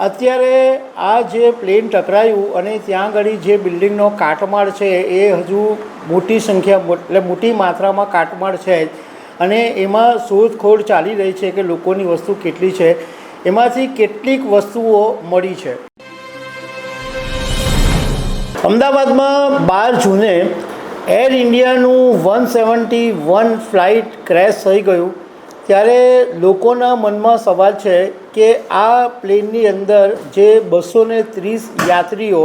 અત્યારે આ જે પ્લેન ટકરાયું અને ત્યાં આગળ જે બિલ્ડિંગનો કાટમાળ છે એ હજુ મોટી સંખ્યા એટલે મોટી માત્રામાં કાટમાળ છે. અને એમાં શોધખોળ ચાલી રહી છે કે લોકોની વસ્તુ કેટલી છે. એમાંથી કેટલીક વસ્તુઓ મળી છે. અમદાવાદમાં બાર જૂને air ઇન્ડિયાનું one seventy one flight crash થઈ ગયું. ત્યારે લોકોના મનમાં સવાલ છે કે આ પ્લેનની અંદર જે બસો ને ત્રીસ યાત્રીઓ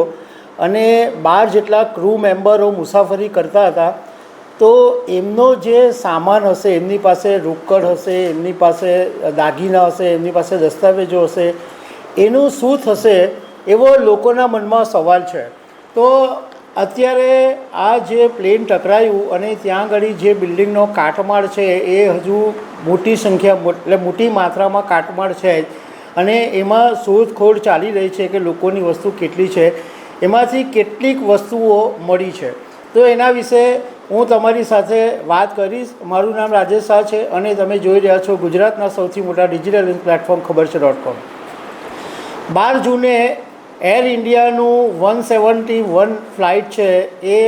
અને બાર જેટલા ક્રૂ મેમ્બરો મુસાફરી કરતા હતા, તો એમનો જે સામાન હશે, એમની પાસે રોકડ હશે, એમની પાસે દાગીના હશે, એમની પાસે દસ્તાવેજો હશે, એનું શું થશે એવો લોકોના મનમાં સવાલ છે. તો અત્યારે આ જે પ્લેન ટકરાયું અને ત્યાં આગળ જે બિલ્ડિંગનો કાટમાળ છે એ હજુ મોટી સંખ્યા એટલે મોટી માત્રામાં કાટમાળ છે. અને એમાં શોધખોળ ચાલી રહી છે કે લોકોની વસ્તુ કેટલી છે. એમાંથી કેટલીક વસ્તુઓ મળી છે. તો એના વિશે હું તમારી સાથે વાત કરીશ. મારું નામ રાજેશ શાહ છે અને તમે જોઈ રહ્યા છો ગુજરાતના સૌથી મોટા ડિજિટલ પ્લેટફોર્મ ખબર છે ડોટ કોમ. બાર જૂને એર ઇન્ડિયાનું વન સેવન્ટી વન ફ્લાઇટ છે. એ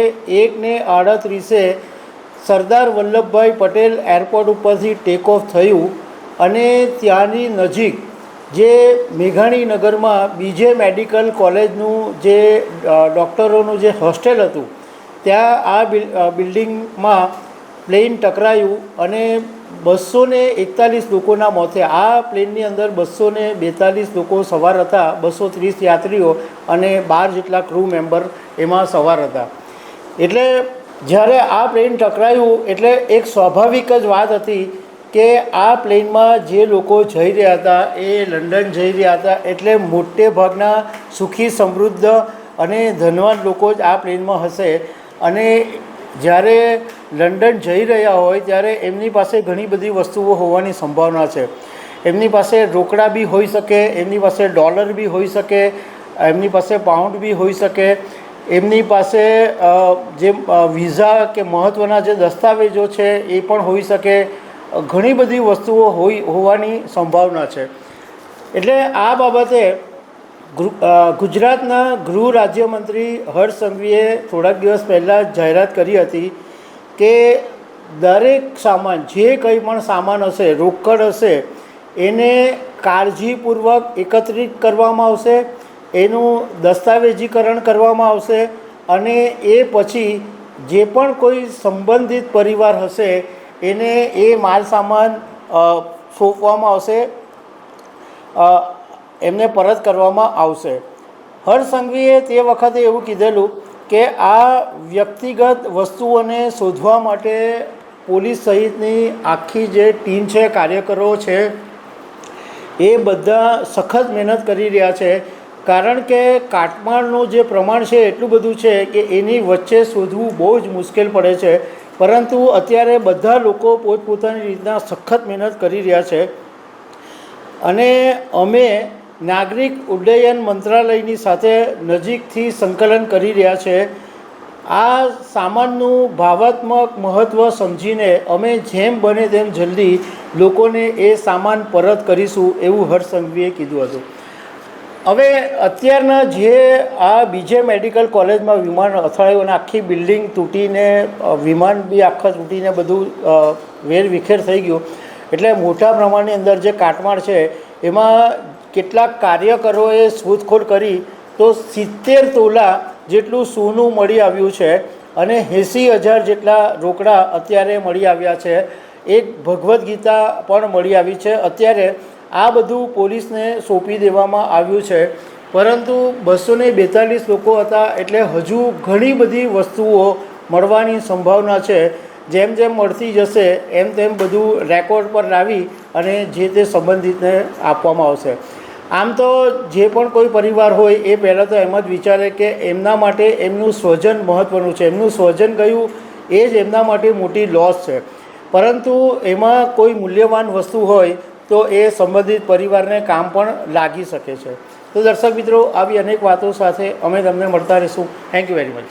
એકને આડત્રીસે સરદાર વલ્લભભાઈ પટેલ એરપોર્ટ ઉપરથી ટેક ઓફ થયું અને ત્યાંની નજીક જે મેઘાણી નગરમાં બીજે મેડિકલ કોલેજનું જે ડૉક્ટરોનું જે હોસ્ટેલ હતું, ત્યાં આ બિલ્ડિંગમાં પ્લેન ટકરાયું અને બસો ને એકતાલીસ લોકોના મોતે આ પ્લેનની અંદર બસો ને બેતાલીસ લોકો સવાર હતા, બસો ત્રીસ યાત્રીઓ અને બાર જેટલા ક્રૂ મેમ્બર એમાં સવાર હતા. એટલે જ્યારે આ પ્લેન ટકરાયું, એટલે એક સ્વાભાવિક જ વાત હતી કે આ પ્લેનમાં જે લોકો જઈ રહ્યા હતા, એ લંડન જઈ રહ્યા હતા, એટલે મોટે ભાગના સુખી, સમૃદ્ધ અને ધનવાન લોકો જ આ પ્લેનમાં હશે. અને જ્યારે લંડન જઈ રહ્યા હોય ત્યારે એમની પાસે ઘણી બધી વસ્તુઓ હોવાની સંભાવના છે. એમની પાસે રોકડા બી હોઈ શકે, એમની પાસે ડોલર બી હોઈ શકે, એમની પાસે પાઉન્ડ બી હોઈ શકે. એમની પાસે જે વિઝા કે મહત્ત્વના જે દસ્તાવેજો છે એ પણ હોઈ શકે. ઘણી બધી વસ્તુઓ હોઈ, હોવાની સંભાવના છે. એટલે આ બાબતે ગુજરાતના ગૃહ રાજ્યમંત્રી હર્ષ સંઘવીએ થોડાક દિવસ પહેલાં જાહેરાત કરી હતી કે દરેક સામાન, જે કંઈ પણ સામાન હશે, રોકડ હશે, એને કાળજીપૂર્વક એકત્રિત કરવામાં આવશે, એનું દસ્તાવેજીકરણ કરવામાં આવશે અને એ પછી જે પણ કોઈ સંબંધિત પરિવાર હશે, એને એ માલ સામાન સોંપવામાં આવશે એમને પરત કરવામાં આવશે. હર્ષ સંઘવીએ તે વખતે એવું કીધેલું કે આ વ્યક્તિગત વસ્તુઓને શોધવા માટે પોલીસ સહિતની આખી જે ટીમ છે, કાર્યકરો છે, એ બધા સખત મહેનત કરી રહ્યા છે. કારણ કે કાટમાળનું જે પ્રમાણ છે, એટલું બધું છે કે એની વચ્ચે શોધવું બહુ જ મુશ્કેલ પડે છે. પરંતુ અત્યારે બધા લોકો પોતપોતાની રીતના સખત મહેનત કરી રહ્યા છે. અને અમે નાગરિક ઉડ્ડયન મંત્રાલયની સાથે નજીકથી સંકલન કરી રહ્યા છે. આ સામાનનું ભાવાત્મક મહત્ત્વ સમજીને અમે જેમ બને તેમ જલ્દી લોકોને એ સામાન પરત કરીશું એવું હર્ષ કીધું હતું. હવે અત્યારના જે આ બીજે મેડિકલ કોલેજમાં વિમાન અથડાયું અને આખી બિલ્ડિંગ તૂટીને વિમાન બી આખા તૂટીને બધું વેરવિખેર થઈ ગયું. એટલે મોટા પ્રમાણની અંદર જે કાટમાળ છે એમાં કેટલાક કાર્યકરોએ શોધખોળ કરી તો સિત્તેર તોલા જેટલું સોનું મળી આવ્યું છે અને એંસી હજાર જેટલા રોકડા અત્યારે મળી આવ્યા છે. એક ભગવદ્ ગીતા પણ મળી આવી છે. અત્યારે આ બધું પોલીસને સોંપી દેવામાં આવ્યું છે. પરંતુ બસો બેતાલીસ લોકો હતા એટલે હજુ ઘણી બધી વસ્તુઓ મળવાની સંભાવના છે. જેમ જેમ મળતી જશે, એમ તેમ બધું રેકોર્ડ પર લાવી અને જે તે સંબંધિતને આપવામાં આવશે. આમ તો જે પણ કોઈ પરિવાર હોય, એ પહેલાં તો એમ જ વિચારે કે એમના માટે એમનું સ્વજન મહત્ત્વનું છે. એમનું સ્વજન ગયું એ જ એમના માટે મોટી લોસ છે. પરંતુ એમાં કોઈ મૂલ્યવાન વસ્તુ હોય, તો એ સંબંધિત પરિવારને કામ પણ લાગી શકે છે. તો દર્શક મિત્રો, આવી અનેક વાતો સાથે અમે તમને મળતા રહીશું. Thank you very much